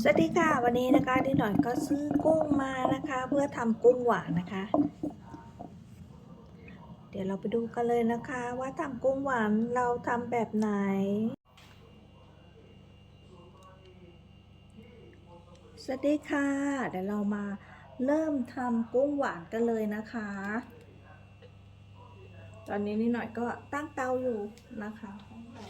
สวัสดีค่ะ วันนี้นะคะที่หน่อยก็ซื้อกุ้งมานะคะ เพื่อทำกุ้งหวานนะคะ เดี๋ยวเราไปดูกันเลยนะคะ ว่าทำกุ้งหวานเราทำแบบไหน สวัสดีค่ะ เดี๋ยวเรามาเริ่มทำกุ้งหวานกันเลยนะคะ ตอนนี้นิดหน่อยก็ตั้งเตาอยู่นะคะตั้งเตา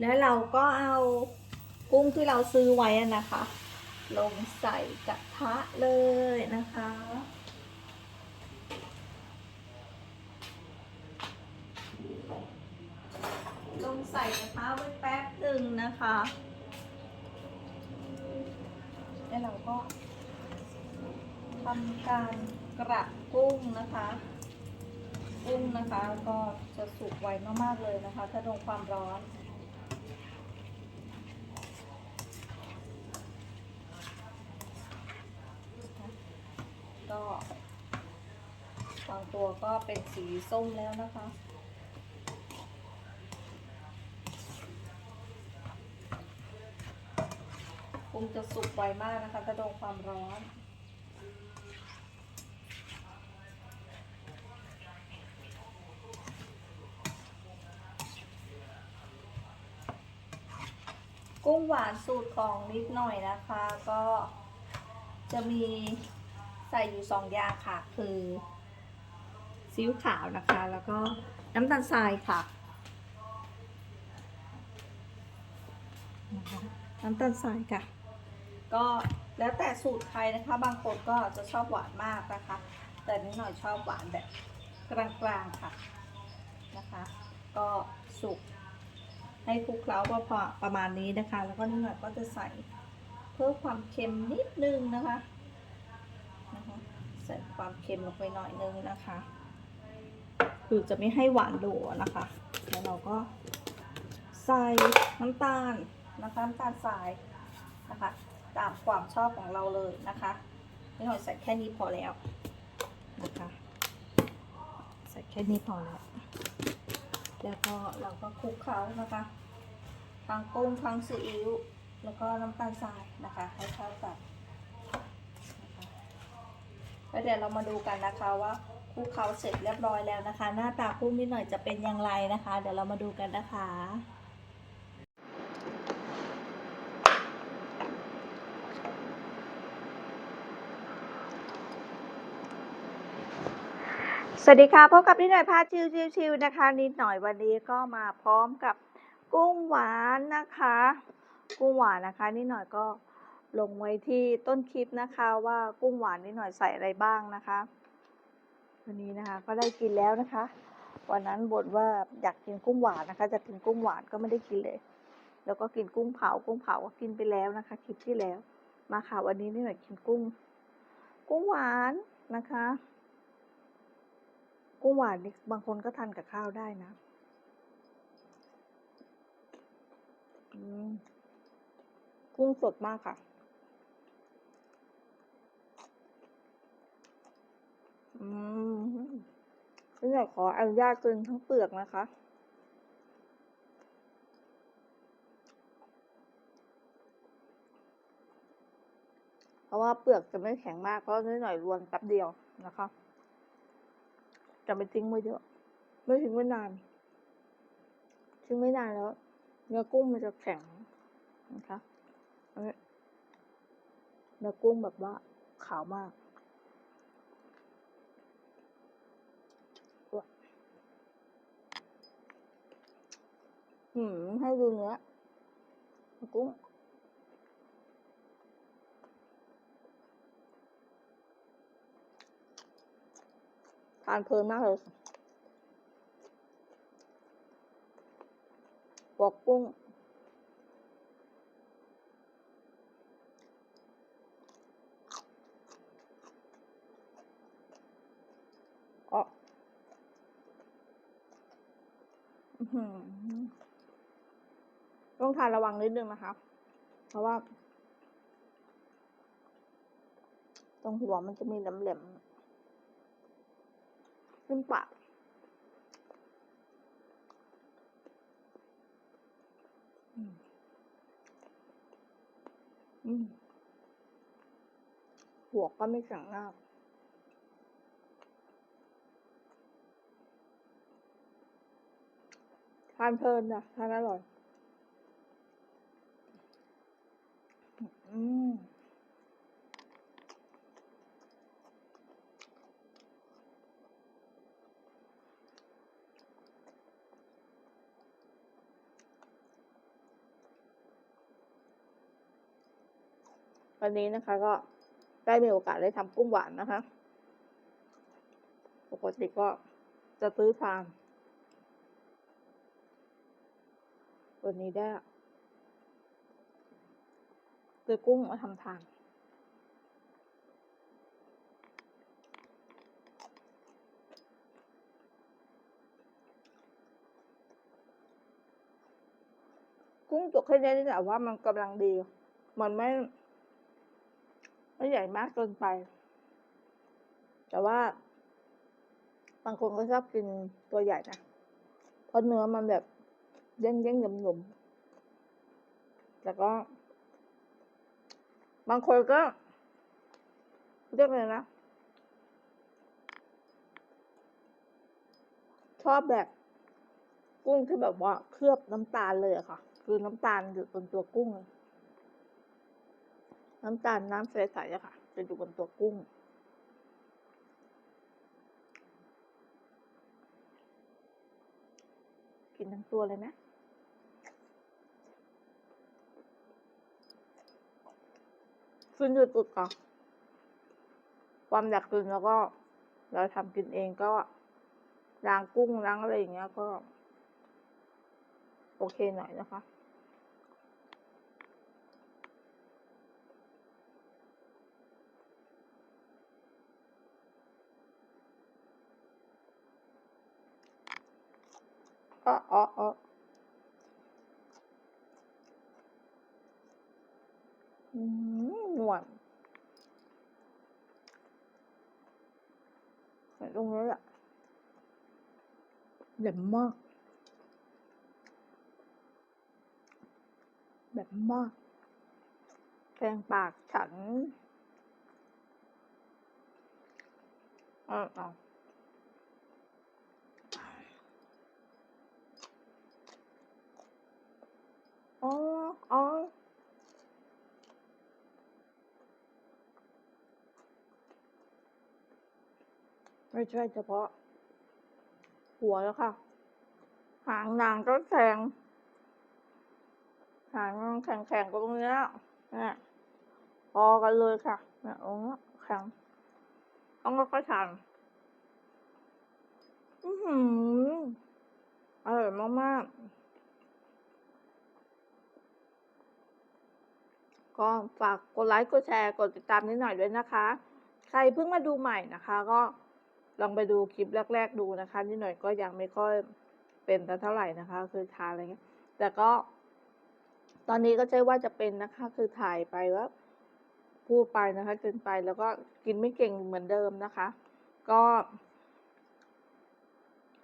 แล้วเราก็เอากุ้งที่เราซื้อไว้นะคะ ลงใส่กระทะเลยนะคะ ลงใส่กระทะไว้แป๊บหนึ่งนะคะ แล้วเราก็ทำการกระกุ้งนะคะกุ้งนะคะก็จะสุกไวมากๆเลยนะคะ ถ้าโดนความร้อน ก็ บางตัวก็เป็นสีส้มแล้วนะคะกุ้งจะสุกไวมากนะคะถ้าโดนความร้อนกุ้งหวานสูตรของนิดหน่อยนะคะ ก็จะมีใส่อยู่สองอย่างค่ะ คือ ซีอิ๊วขาวนะคะ แล้วก็น้ำตาลทรายค่ะน้ำตาลทรายค่ะ ก็แล้วแต่สูตรใครนะคะ บางคนก็จะชอบหวานมากนะคะ แต่นิดหน่อยชอบหวานแบบกลางๆค่ะนะคะ ก็สุกให้คลุกเคล้าพอประมาณนี้นะคะ แล้วก็นิดหน่อยก็จะใส่เพิ่มความเค็มนิดนึงนะคะนะคะใส่ความเค็มลงไปหน่อยนึงนะคะ คือจะไม่ให้หวานโดนะคะ แล้วเราก็ใส่น้ำตาลนะคะน้ำตาลทรายนะคะ ตามความชอบของเราเลยนะคะนิดหน่อยใส่แค่นี้พอแล้วนะคะ ใส่แค่นี้พอแล้วแล้วก็เราก็คลุกเคล้านะคะทั้งกุ้งทั้งซีอิ๊วแล้วก็น้ำตาลทรายนะคะ ให้เข้ากันแล้วเดี๋ยวเรามาดูกันนะคะว่า คลุกเคล้าเสร็จเรียบร้อยแล้วนะคะ หน้าตากุ้งนิดหน่อยจะเป็นอย่างไรนะคะ เดี๋ยวเรามาดูกันนะคะสวัสดีค่ะพบกับนิดหน่อยพาชิวชิวๆนะคะ นิดหน่อยวันนี้ก็มาพร้อมกับกุ้งหวานนะคะ กุ้งหวานนะคะ นิดหน่อยก็ลงไว้ที่ต้นคลิปนะคะว่ากุ้งหวานนิดหน่อยใส่อะไรบ้างนะคะ วันนี้นะคะ ก็ได้กินแล้วนะคะ วันนั้นบ่นว่าอยากกินกุ้งหวานนะคะจะกินกุ้งหวานก็ไม่ได้กินเลย แล้วก็กินกุ้งเผากุ้งเผาก็กินไปแล้วนะคะคลิปที่แล้ว มาค่ะวันนี้นิดหน่อยกินกุ้ง กุ้งหวานนะคะ กุ้งหวานนี่บางคนก็ทานกับข้าวได้นะกุ้งสดมากค่ะ อืมนี่อยากขออนุญาตกินทั้งเปลือกนะคะเพราะว่าเปลือกจะไม่แข็งมากเพราะนิดหน่อยรวนแป๊บเดียวนะคะ จะไม่ทิ้งไว้เยอะ ไม่ทิ้งไว้นาน ทิ้งไว้นานแล้ว เนื้อกุ้งมันจะแข็งนะคะเนื้อกุ้งแบบว่าขาวมากอุ๊ย หืมให้ดูเนื้อกุ้งทานเพลินมากเลยปอกกุ้งอ๋อ อื้อหือ ต้องทานระวังนิดนึงนะคะ เพราะว่า ตรงหัวมันจะมีแหลมๆขึ้นปากหัวก็ไม่แข็งมากทานเพลินนะทานอร่อย อืมวันนี้นะคะก็ได้มีโอกาสได้ทำกุ้งหวานนะคะ ปกติก็จะซื้อทาน วันนี้ได้ ซื้อกุ้งมาทำทานกุ้งตัวแค่นี้แต่ว่ามันกำลังดี มันไม่ ไม่ใหญ่มากเกินไป แต่ว่า บางคนก็ชอบกินตัวใหญ่นะ เพราะเนื้อมันแบบเด้งเด้งหนุ่มหนุ่มๆแล้วก็ บางคนก็เรียกเลยนะ ชอบแบบกุ้งที่แบบว่าเคลือบน้ำตาลเลยอะค่ะ คือน้ำตาลอยู่บนตัวกุ้ง น้ำตาลน้ำใสๆอะค่ะ จะอยู่บนตัวกุ้งกินทั้งตัวเลยนะ ขึ้นอยู่จุดก่อนความอยากกินแล้วก็ เราทำกินเองก็ล้างกุ้งล้างอะไรอย่างเงี้ยก็ โอเคหน่อยนะคะอ๋ออ๋ออ๋ออืม หนวดใส่ตรงนี้แหละแหลมมาก แบบมากแกงปากฉันเออเอาอ๋ออ๋อ ไม่ใช่เฉพาะ หัวแล้วค่ะ หางนางก็แข็งหางแข็งแข็งก็ตรงนี้เนี่ยพอกันเลยค่ะเนี่ยตรงแข็งต้องก็ชันอือหืออร่อยมากๆ ก็ฝากกดไลค์ กดแชร์ กดติดตามนิดหน่อยด้วยนะคะ ใครเพิ่งมาดูใหม่นะคะก็ ลองไปดูคลิปแรก ๆ ดูนะคะนิดหน่อยก็ยังไม่ค่อยเป็นเท่าไหร่นะคะ คือทานอะไรเงี้ยแต่ก็ ตอนนี้ก็ใช่ว่าจะเป็นนะคะ คือถ่ายไปว่าพูดไปนะคะเกินไปแล้วก็กินไม่เก่งเหมือนเดิมนะคะ ก็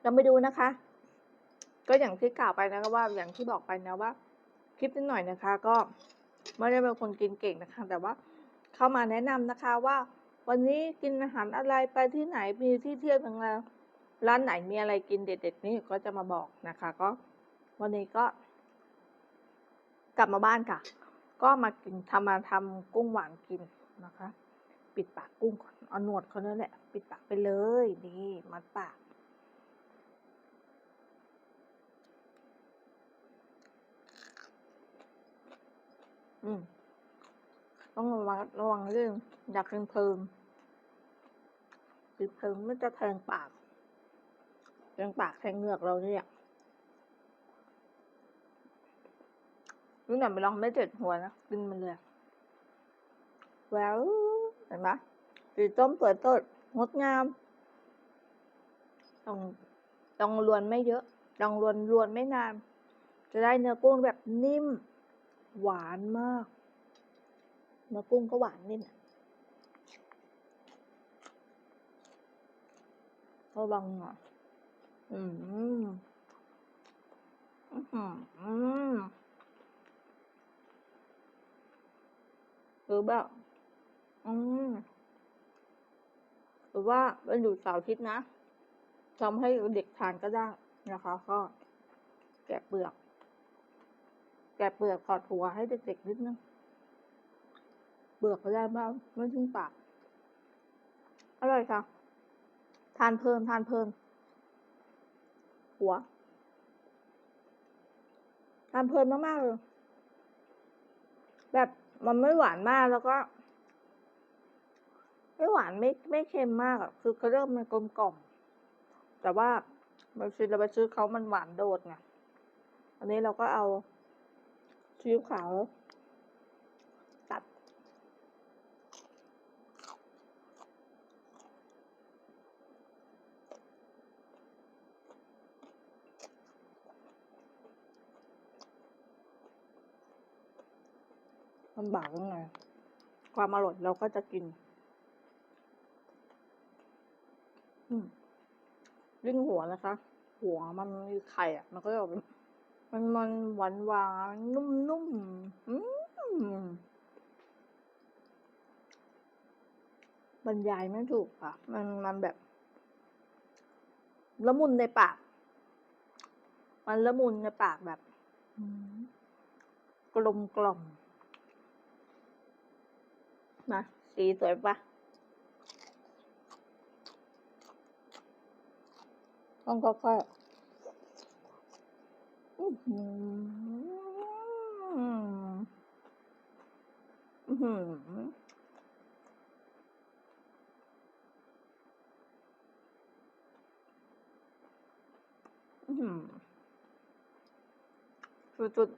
เราไปดูนะคะ ก็อย่างที่กล่าวไปนะคะว่าอย่างที่บอกไปนะว่า คลิปนิดหน่อยนะคะ ก็ไม่ได้เป็นคนกินเก่งนะคะ แต่ว่าเข้ามาแนะนำนะคะว่า วันนี้กินอาหารอะไรไปที่ไหนมีที่เที่ยวยังไงร้านไหนมีอะไรกินเด็ดๆนี่ก็จะมาบอกนะคะ ก็ วันนี้ก็ กลับมาบ้านค่ะ ก็มากินทำมาทำกุ้งหวานกินนะคะ ปิดปากกุ้งก่อนเอาหนวดเขาเนั่นแหละปิดปากไปเลยนี่มัดปากอืม ต้องระวังระวังเรื่องอยากกินเพลิงกินเพลิงมันจะแทงปากแทงปากแทงเหงือกเราเนี่ยนี่หน่อยไปลองไม่เจ็ดหัวนะกินมันเลยแววเห็นไหมสีส้มสวยสดงดงามต้องต้องลวนไม่เยอะต้องลวนลวนไม่นาน จะได้เนื้อกุ้งแบบนิ่ม หวานมาก เนื้อกุ้งก็หวานนิดนระวังอะ อืม อืมหรือแบบอืมหรือว่าเป็นอยู่สาวทิศนะทำให้เด็กทานก็ได้นะคะ ก็แกะเปลือก แกะเปลือกขอดหัวให้เด็กๆนิดนึง เปลือกก็ได้บ้างไม่ทิ้งปาก อร่อยค่ะ ทานเพลินทานเพลินหัว ทานเพลินมากๆเลย แบบมันไม่หวานมากแล้วก็ ไม่หวานไม่ไม่เค็มมากอะคือเขาเริ่มมันกลมกล่อม แต่ว่าบางทีเราไปซื้อเขามันหวานโดดไงอันนี้เราก็เอาซีอิ๊วขาว ตัด มันบากยังไงความอร่อยเราก็จะกินอืมยิ่งหัวนะคะ หัวมันมีไข่อะมันก็จะมันมันหวานหวานนุ่มนุ่มอืมบรรยายไม่ถูกค่ะ มันมันแบบ ละมุนในปาก มันละมุนในปากแบบอืมกลมกล่อม นะสีสวยปะต้องค่อยๆอื้อหืออื้อหืออื้อหือสุด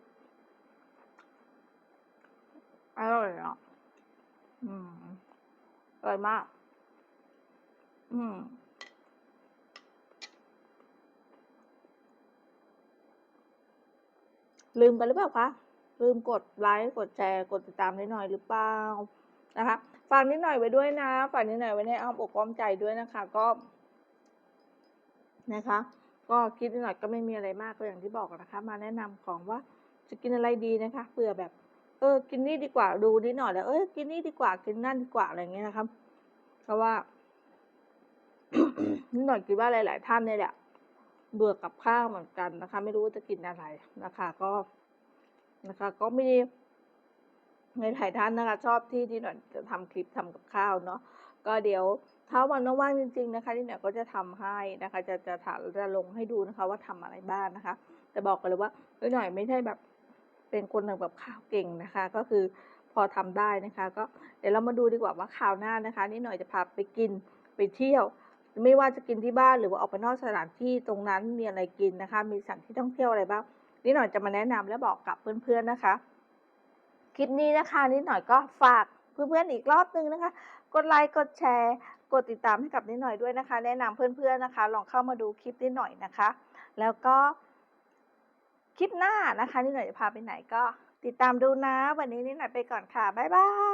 ๆอร่อยอะ อืมอร่อยมาก อืมลืมไปหรือเปล่าคะ ลืมกดไลค์ กดแชร์ กดติดตามนิดหน่อยหรือเปล่า นะคะ ฝากนิดหน่อยไว้ด้วยนะ ฝากนิดหน่อยไว้ในอ้อมอกอ้อมใจด้วยนะคะ ก็ นะคะ ก็คิดนิดหน่อยก็ไม่มีอะไรมากก็อย่างที่บอกนะคะ มาแนะนำของว่าจะกินอะไรดีนะคะ เผื่อแบบ ออ กินนี่ดีกว่าดูนิดหน่อยแล้ว เออกินนี่ดีกว่ากินนั่นดีกว่าอะไรอย่างเงี้ยนะครับ เพราะว่านิดหน่อยคิดว่าหลาย ๆ ท่านเนี่ยแหละเบื่อกับข้าวเหมือนกันนะคะ ไม่รู้ว่าจะกินอะไรนะคะ ก็นะคะ ก็มีในหลายท่านนะคะ ชอบที่ที่หน่อยจะทำคลิปทำกับข้าวเนาะก็เดี๋ยวถ้าวันว่างจริง ๆ นะคะที่หน่อยก็จะทำให้นะคะ จะจะถ่ายจะลงให้ดูนะคะ ว่าทำอะไรบ้างนะคะ แต่บอกกันเลยว่านิดหน่อยไม่ใช่แบบ เป็นคนทำกับข้าวเก่งนะคะ ก็คือพอทำได้นะคะ ก็เดี๋ยวเรามาดูดีกว่าว่าคราวหน้านะคะนิดหน่อยจะพาไปกินไปเที่ยว ไม่ว่าจะกินที่บ้านหรือว่าออกไปนอกสถานที่ตรงนั้นมีอะไรกินนะคะ มีสถานที่ท่องเที่ยวอะไรบ้างนิดหน่อยจะมาแนะนำและบอกกับเพื่อนๆนะคะ คลิปนี้นะคะนิดหน่อยก็ฝากเพื่อนๆอีกรอบนึงนะคะ กดไลค์กดแชร์กดติดตามให้กับนิดหน่อยด้วยนะคะ แนะนำเพื่อนๆนะคะ ลองเข้ามาดูคลิปนิดหน่อยนะคะ แล้วก็ คลิปหน้านะคะนิดหน่อยจะพาไปไหนก็ติดตามดูนะ วันนี้นิดหน่อยไปก่อนค่ะ บ๊ายบาย